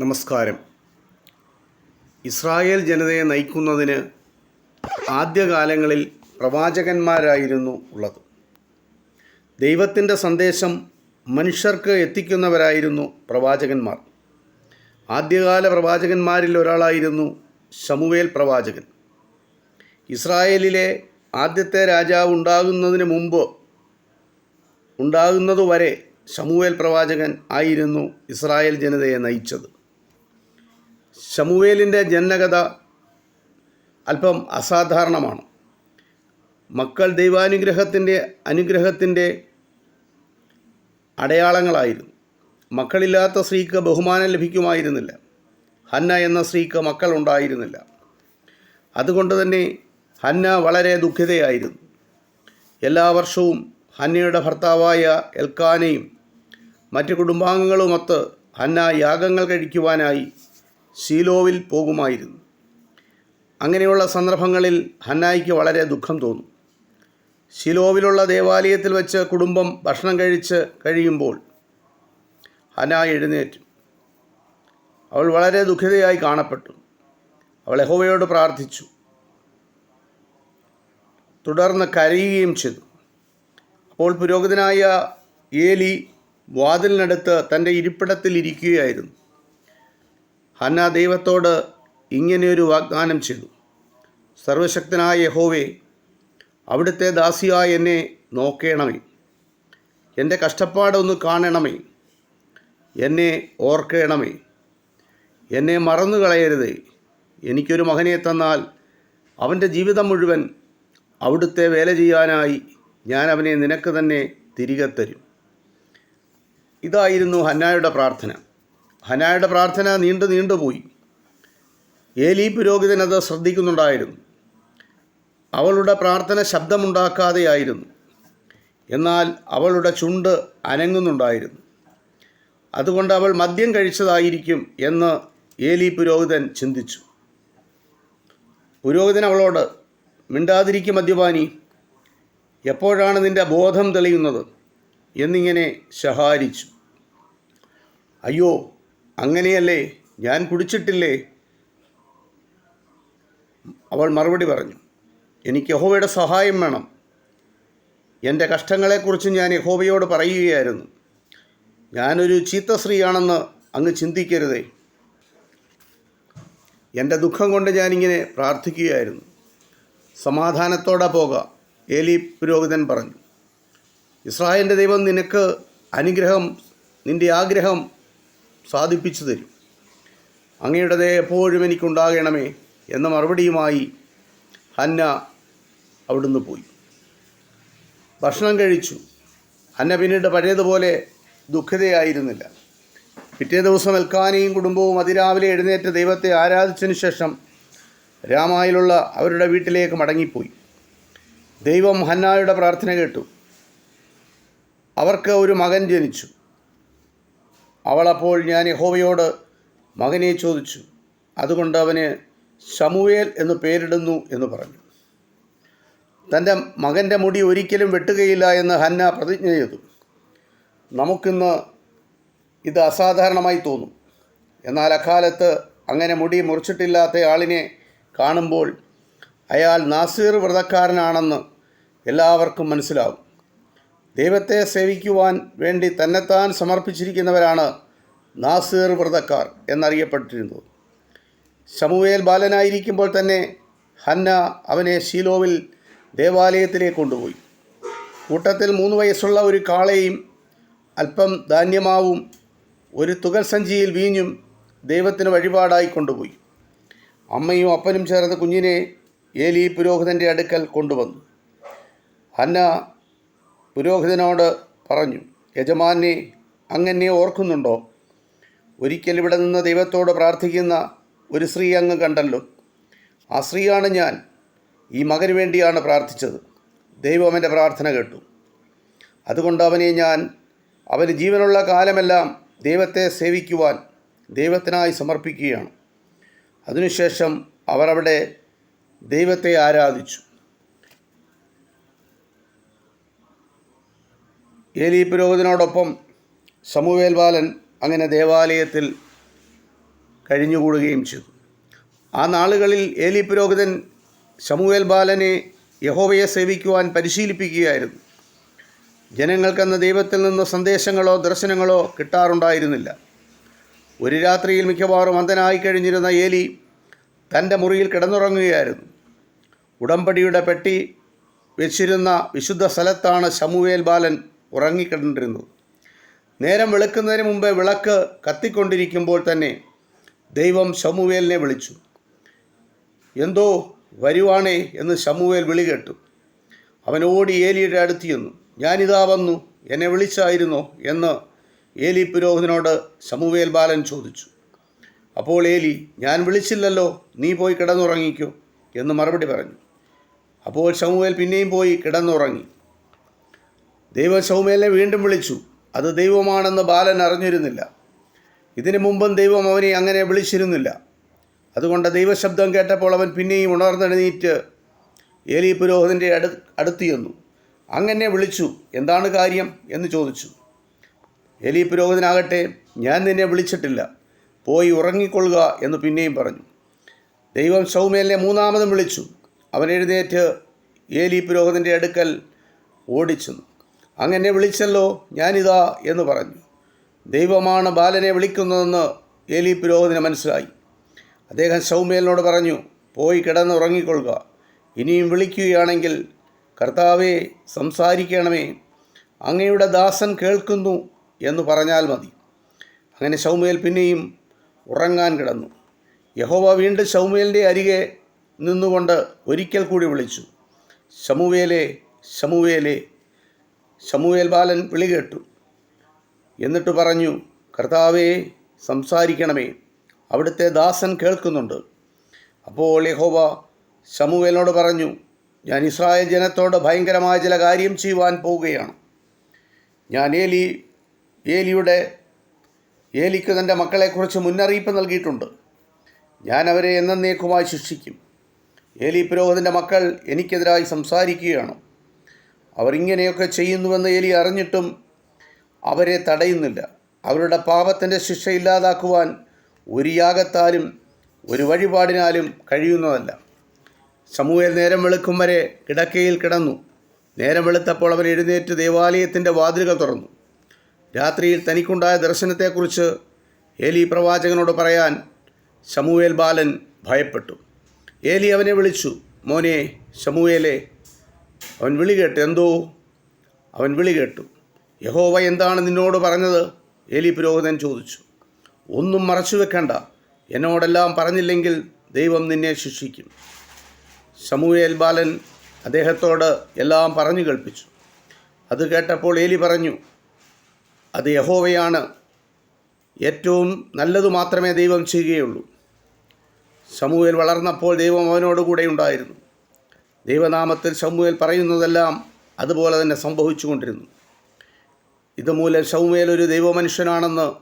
നമസ്കാരം. ഇസ്രായേൽ ജനതയെ നയിക്കുന്നതിന് ആദ്യകാലങ്ങളിൽ പ്രവാചകന്മാരായിരുന്നു ഉള്ളത്. ദൈവത്തിന്റെ സന്ദേശം മനുഷ്യർക്ക് എത്തിക്കുന്നവരായിരുന്നു പ്രവാചകന്മാർ. ആദ്യകാല പ്രവാചകന്മാരിൽ ഒരാളായിരുന്നു ശമുവേൽ പ്രവാചകൻ. ഇസ്രായേലിലെ ആദ്യത്തെ രാജാവ് ഉണ്ടാകുന്നതിന് മുമ്പ് ഉണ്ടാകുന്നതുവരെ ശമുവേൽ പ്രവാചകൻ ആയിരുന്നു ഇസ്രായേൽ ജനതയെ നയിച്ചത്. ശമുവേലിന്റെ ജനകഥ അല്പം അസാധാരണമാണ്. മക്കൾ ദൈവാനുഗ്രഹത്തിന്റെ അനുഗ്രഹത്തിന്റെ അടയാളങ്ങളായിരുന്നു. മക്കളില്ലാത്ത സ്ത്രീക്ക് ബഹുമാനം ലഭിക്കുമായിരുന്നില്ല. ഹന്ന എന്ന സ്ത്രീക്ക് മക്കൾ ഉണ്ടായിരുന്നില്ല. അതുകൊണ്ട് തന്നെ ഹന്ന വളരെ ദുഃഖിതയായിരുന്നു. എല്ലാ വർഷവും ഹന്നയുടെ ഭർത്താവായ എൽക്കാനയും മറ്റ് കുടുംബാംഗങ്ങളുമൊത്ത് ഹന്ന യാഗങ്ങൾ കഴിക്കുവാനായി ശീലോവിൽ പോകുമായിരുന്നു. അങ്ങനെയുള്ള സന്ദർഭങ്ങളിൽ ഹന്നായിക്ക് വളരെ ദുഃഖം തോന്നും. ശിലോവിലുള്ള ദേവാലയത്തിൽ വെച്ച് കുടുംബം ഭക്ഷണം കഴിച്ച് കഴിയുമ്പോൾ ഹന എഴുന്നേറ്റു. അവൾ വളരെ ദുഃഖിതയായി കാണപ്പെട്ടു. അവൾ യഹോവയോട് പ്രാർത്ഥിച്ചു. തുടർന്ന് കരയുകയും ചെയ്തു. അപ്പോൾ പുരോഹിതനായ ഏലി വാതിലിനടുത്ത് തന്റെ ഇരിപ്പിടത്തിൽ ഇരിക്കുകയായിരുന്നു. ഹന്ന ദൈവത്തോട് ഇങ്ങനെയൊരു വാഗ്ദാനം ചെയ്തു. സർവശക്തനായ യഹോവേ അവിടുത്തെ ദാസിയായി എന്നെ നോക്കണമേ. എന്റെ കഷ്ടപ്പാടൊന്ന് കാണണമേ. എന്നെ ഓർക്കണമേ. എന്നെ മറന്നു കളയരുതേ. എനിക്കൊരു മകനെ തന്നാൽ അവന്റെ ജീവിതം മുഴുവൻ അവിടുത്തെ വേല ചെയ്യാനായി ഞാൻ അവനെ നിനക്ക് തന്നെ തിരികെ തരും. ഇതായിരുന്നു ഹന്നായുടെ പ്രാർത്ഥന. ഹനായുടെ പ്രാർത്ഥന നീണ്ടു നീണ്ടുപോയി ഏലി പുരോഹിതൻ അത് ശ്രദ്ധിക്കുന്നുണ്ടായിരുന്നു. അവളുടെ പ്രാർത്ഥന ശബ്ദമുണ്ടാക്കാതെയായിരുന്നു എന്നാൽ അവളുടെ ചുണ്ട് അനങ്ങുന്നുണ്ടായിരുന്നു. അതുകൊണ്ട് അവൾ മദ്യം കഴിച്ചതായിരിക്കും എന്ന് ഏലി പുരോഹിതൻ ചിന്തിച്ചു. പുരോഹിതൻ അവളോട് മിണ്ടാതിരിക്കും മദ്യപാനി. എപ്പോഴാണ് നിന്റെ ബോധം തെളിയുന്നത്? എന്നിങ്ങനെ ശഹാരിച്ചു അയ്യോ അങ്ങനെയല്ലേ? ഞാൻ കുടിച്ചിട്ടില്ലേ? അവൾ മറുപടി പറഞ്ഞു എനിക്ക് യഹോവയുടെ സഹായം വേണം. എന്റെ കഷ്ടങ്ങളെക്കുറിച്ച് ഞാൻ യഹോവയോട് പറയുകയായിരുന്നു. ഞാനൊരു ചീത്ത സ്ത്രീയാണെന്ന് അങ്ങ് ചിന്തിക്കരുതേ. എന്റെ ദുഃഖം കൊണ്ട് ഞാനിങ്ങനെ പ്രാർത്ഥിക്കുകയായിരുന്നു. സമാധാനത്തോടെ പോക ഏലി പുരോഹിതൻ പറഞ്ഞു ഇസ്രായേലിന്റെ ദൈവം നിനക്ക് അനുഗ്രഹം നിന്റെ ആഗ്രഹം സാധിപ്പിച്ചു തരും. അങ്ങയുടേത് എപ്പോഴും എനിക്കുണ്ടാകണമേ എന്ന മറുപടിയുമായി ഹന്ന അവിടുന്ന് പോയി. ഭക്ഷണം കഴിച്ചു. ഹന്ന പിന്നീട് പഴയതുപോലെ ദുഃഖിതയായിരുന്നില്ല. പിറ്റേ ദിവസം എൽക്കാനയും കുടുംബവും അതിരാവിലെ എഴുന്നേറ്റ് ദൈവത്തെ ആരാധിച്ചതിന് ശേഷം രാമായിലുള്ള അവരുടെ വീട്ടിലേക്ക് മടങ്ങിപ്പോയി. ദൈവം ഹന്നായുടെ പ്രാർത്ഥന കേട്ടു. അവർക്ക് ഒരു മകൻ ജനിച്ചു. അവളപ്പോൾ ഞാൻ യഹോവയോട് മകനെ ചോദിച്ചു. അതുകൊണ്ട് അവന് ശമുവേൽ എന്ന് പേരിടുന്നു എന്ന് പറഞ്ഞു. തന്റെ മകന്റെ മുടി ഒരിക്കലും വെട്ടുകയില്ല എന്ന് ഹന്ന പ്രതിജ്ഞ ചെയ്തു. നമുക്കിന്ന് ഇത് അസാധാരണമായി തോന്നും. എന്നാൽ അക്കാലത്ത് അങ്ങനെ മുടി മുറിച്ചിട്ടില്ലാത്ത ആളിനെ കാണുമ്പോൾ അയാൾ നാസീർ വ്രതക്കാരനാണെന്ന് എല്ലാവർക്കും മനസ്സിലാവും. ദൈവത്തെ സേവിക്കുവാൻ വേണ്ടി തന്നെത്താൻ സമർപ്പിച്ചിരിക്കുന്നവരാണ് നാസീർ വ്രതക്കാർ എന്നറിയപ്പെട്ടിരുന്നത്. ശമുവേൽ ബാലനായിരിക്കുമ്പോൾ തന്നെ ഹന്ന അവനെ ഷീലോവിൽ ദേവാലയത്തിലേക്ക് കൊണ്ടുപോയി. കൂട്ടത്തിൽ മൂന്ന് വയസ്സുള്ള ഒരു കാളയും അല്പം ധാന്യമാവും ഒരു തുകൽ സഞ്ചിയിൽ വീഞ്ഞും ദൈവത്തിന് വഴിപാടായി കൊണ്ടുപോയി. അമ്മയും അപ്പനും ചേർന്ന് കുഞ്ഞിനെ ഏലി പുരോഹിതന്റെ അടുക്കൽ കൊണ്ടുവന്നു. ഹന്ന പുരോഹിതനോട് പറഞ്ഞു യജമാനെ അങ്ങനെ ഓർക്കുന്നുണ്ടോ? ഒരിക്കൽ ഇവിടെ നിന്ന് ദൈവത്തോട് പ്രാർത്ഥിക്കുന്ന ഒരു സ്ത്രീ അങ്ങ് കണ്ടല്ലോ. ആ സ്ത്രീയാണ് ഞാൻ. ഈ മകന് വേണ്ടിയാണ് പ്രാർത്ഥിച്ചത്. ദൈവം എന്റെ പ്രാർത്ഥന കേട്ടു. അതുകൊണ്ട് അവനെ ഞാൻ അവന് ജീവനുള്ള കാലമെല്ലാം ദൈവത്തെ സേവിക്കുവാൻ ദൈവത്തിനായി സമർപ്പിക്കുകയാണ്. അതിനുശേഷം അവർ അവിടെ ദൈവത്തെ ആരാധിച്ചു. ഏലി പുരോഹിതനോടൊപ്പം സമുവേൽ ബാലൻ അങ്ങനെ ദേവാലയത്തിൽ കഴിഞ്ഞുകൂടുകയും ചെയ്തു. ആ നാളുകളിൽ ഏലി പുരോഹിതൻ സമുവേൽ ബാലനെ യഹോവയെ സേവിക്കുവാൻ പരിശീലിപ്പിക്കുകയായിരുന്നു. ജനങ്ങൾക്കെന്ന ദൈവത്തിൽ നിന്ന് സന്ദേശങ്ങളോ ദർശനങ്ങളോ കിട്ടാറുണ്ടായിരുന്നില്ല. ഒരു രാത്രിയിൽ മിക്കവാറും അന്ധനായി കഴിഞ്ഞിരുന്ന ഏലി തന്റെ മുറിയിൽ കിടന്നുറങ്ങുകയായിരുന്നു. ഉടമ്പടിയുടെ പെട്ടി വെച്ചിരുന്ന വിശുദ്ധ സ്ഥലത്താണ് ശമുവേൽ ബാലൻ ഉറങ്ങിക്കിടന്നിരുന്നത്. നേരം വെളുക്കുന്നതിന് മുമ്പേ വിളക്ക് കത്തിക്കൊണ്ടിരിക്കുമ്പോൾ തന്നെ ദൈവം ശമുവേലിനെ വിളിച്ചു. എന്തോ വരുവാണേ? എന്ന് ശമുവേൽ വിളി കേട്ടു. അവൻ ഓടി ഏലിയുടെ അടുത്ത് ചെന്നു. ഞാനിതാ വന്നു. എന്നെ വിളിച്ചായിരുന്നോ? എന്ന് ഏലി പുരോഹിതനോട് ശമുവേൽ ബാലൻ ചോദിച്ചു. അപ്പോൾ ഏലി ഞാൻ വിളിച്ചില്ലല്ലോ. നീ പോയി കിടന്നുറങ്ങിക്കോ എന്ന് മറുപടി പറഞ്ഞു. അപ്പോൾ ശമുവേൽ പിന്നെയും പോയി കിടന്നുറങ്ങി. ദൈവം ശൗമേലിനെ വീണ്ടും വിളിച്ചു. അത് ദൈവമാണെന്ന് ബാലൻ അറിഞ്ഞിരുന്നില്ല. ഇതിനു മുമ്പും ദൈവം അവനെ അങ്ങനെ വിളിച്ചിരുന്നില്ല. അതുകൊണ്ട് ദൈവശബ്ദം കേട്ടപ്പോൾ അവൻ പിന്നെയും ഉണർന്നെഴുന്നേറ്റ് ഏലി പുരോഹിതന്റെ അടു അടുത്ത് ചെന്നു. അങ്ങനെ വിളിച്ചു. എന്താണ് കാര്യം? എന്ന് ചോദിച്ചു. ഏലി പുരോഹിതനാകട്ടെ ഞാൻ നിന്നെ വിളിച്ചിട്ടില്ല. പോയി ഉറങ്ങിക്കൊള്ളുക എന്ന് പിന്നെയും പറഞ്ഞു. ദൈവം ശൗമേലിനെ മൂന്നാമതും വിളിച്ചു. അവൻ എഴുന്നേറ്റ് ഏലി പുരോഹിതന്റെ അടുക്കൽ ഓടിച്ചെന്നു. അങ്ങനെ വിളിച്ചല്ലോ ഞാനിതാ എന്ന് പറഞ്ഞു. ദൈവമാണ് ബാലനെ വിളിക്കുന്നതെന്ന് ഏലി പുരോഹിതന് മനസ്സിലായി. അദ്ദേഹം സൗമ്യലിനോട് പറഞ്ഞു പോയി കിടന്നുറങ്ങിക്കൊള്ളുക. ഇനിയും വിളിക്കുകയാണെങ്കിൽ കർത്താവെ സംസാരിക്കണമേ. അങ്ങയുടെ ദാസൻ കേൾക്കുന്നു എന്ന് പറഞ്ഞാൽ മതി. അങ്ങനെ സൗമ്യൽ പിന്നെയും ഉറങ്ങാൻ കിടന്നു. യഹോവ വീണ്ടും സൗമ്യലിന്റെ അരികെ നിന്നുകൊണ്ട് ഒരിക്കൽ കൂടി വിളിച്ചു ശമുവേലെ ശമുവേലെ. ശമുവേൽ ബാലൻ വിളി കേട്ടു. എന്നിട്ട് പറഞ്ഞു കർത്താവേ സംസാരിക്കണമേ. അവിടുത്തെ ദാസൻ കേൾക്കുന്നുണ്ട്. അപ്പോൾ യഹോവ ശമുവേലിനോട് പറഞ്ഞു ഞാൻ ഇസ്രായേൽ ജനത്തോട് ഭയങ്കരമായ ചില കാര്യം ചെയ്യുവാൻ പോവുകയാണ്. ഞാൻ ഏലി ഏലിയുടെ ഏലിക്ക് തന്റെ മക്കളെക്കുറിച്ച് മുന്നറിയിപ്പ് നൽകിയിട്ടുണ്ട്. ഞാൻ അവരെ എന്നേക്കുമായി ശിക്ഷിക്കും. ഏലി പുരോഹിതന്റെ മക്കൾ എനിക്കെതിരായി സംസാരിക്കുകയാണ്. അവർ ഇങ്ങനെയൊക്കെ ചെയ്യുന്നുവെന്ന് എലി അറിഞ്ഞിട്ടും അവരെ തടയുന്നില്ല. അവരുടെ പാപത്തിന്റെ ശിക്ഷ ഇല്ലാതാക്കുവാൻ ഒരു യാഗത്താലും ഒരു വഴിപാടിനാലും കഴിയുന്നതല്ല. സമൂഹൽ നേരം വെളുക്കും വരെ കിടക്കയിൽ കിടന്നു. നേരം വെളുത്തപ്പോൾ അവൻ എഴുന്നേറ്റ് ദേവാലയത്തിന്റെ വാതിലുകൾ തുറന്നു. രാത്രിയിൽ തനിക്കുണ്ടായ ദർശനത്തെക്കുറിച്ച് ഏലി പ്രവാചകനോട് പറയാൻ ശമുവേൽ ബാലൻ ഭയപ്പെട്ടു. ഏലി അവനെ വിളിച്ചു മോനെ ശമുവേലെ അവൻ വിളി കേട്ടു എന്തോ? അവൻ വിളി കേട്ടു. യഹോവ എന്താണ് നിന്നോട് പറഞ്ഞത്? ഏലി പുരോഹിതൻ ചോദിച്ചു. ഒന്നും മറച്ചു വെക്കണ്ട. എന്നോടെല്ലാം പറഞ്ഞില്ലെങ്കിൽ ദൈവം നിന്നെ ശിക്ഷിക്കും. ശമുവേൽ ബാലൻ അദ്ദേഹത്തോട് എല്ലാം പറഞ്ഞു കേൾപ്പിച്ചു. അത് കേട്ടപ്പോൾ ഏലി പറഞ്ഞു അത് യഹോവയാണ്. ഏറ്റവും നല്ലത് മാത്രമേ ദൈവം ചെയ്യുകയുള്ളൂ. സമൂഹയിൽ വളർന്നപ്പോൾ ദൈവം അവനോടുകൂടെ ഉണ്ടായിരുന്നു. ദൈവനാമത്തിൽ ഷമുവേൽ പറയുന്നതെല്ലാം അതുപോലെ തന്നെ സംഭവിച്ചുകൊണ്ടിരുന്നു. ഇതുമൂലം ശൗമേൽ ഒരു ദൈവമനുഷ്യനാണെന്ന്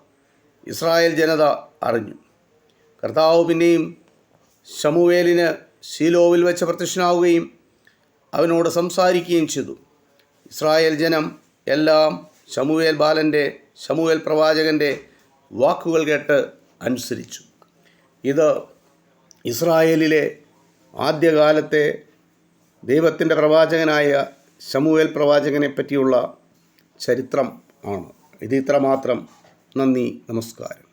ഇസ്രായേൽ ജനത അറിഞ്ഞു. കർത്താവ് പിന്നെയും ഷമുവേലിന് ശീലോവിൽ വെച്ച് പ്രത്യക്ഷനാവുകയും അവനോട് സംസാരിക്കുകയും ചെയ്തു. ഇസ്രായേൽ ജനം എല്ലാം ഷമുവേൽ ബാലന്റെ ഷമുവേൽ പ്രവാചകന്റെ വാക്കുകൾ കേട്ട് അനുസരിച്ചു. ഇത് ഇസ്രായേലിലെ ആദ്യകാലത്തെ ദൈവത്തിന്റെ പ്രവാചകനായ ശമുവേൽ പ്രവാചകനെ പറ്റിയുള്ള ചരിത്രം ആണ്. ഇത് ഇത്രമാത്രം. നന്ദി നമസ്കാരം.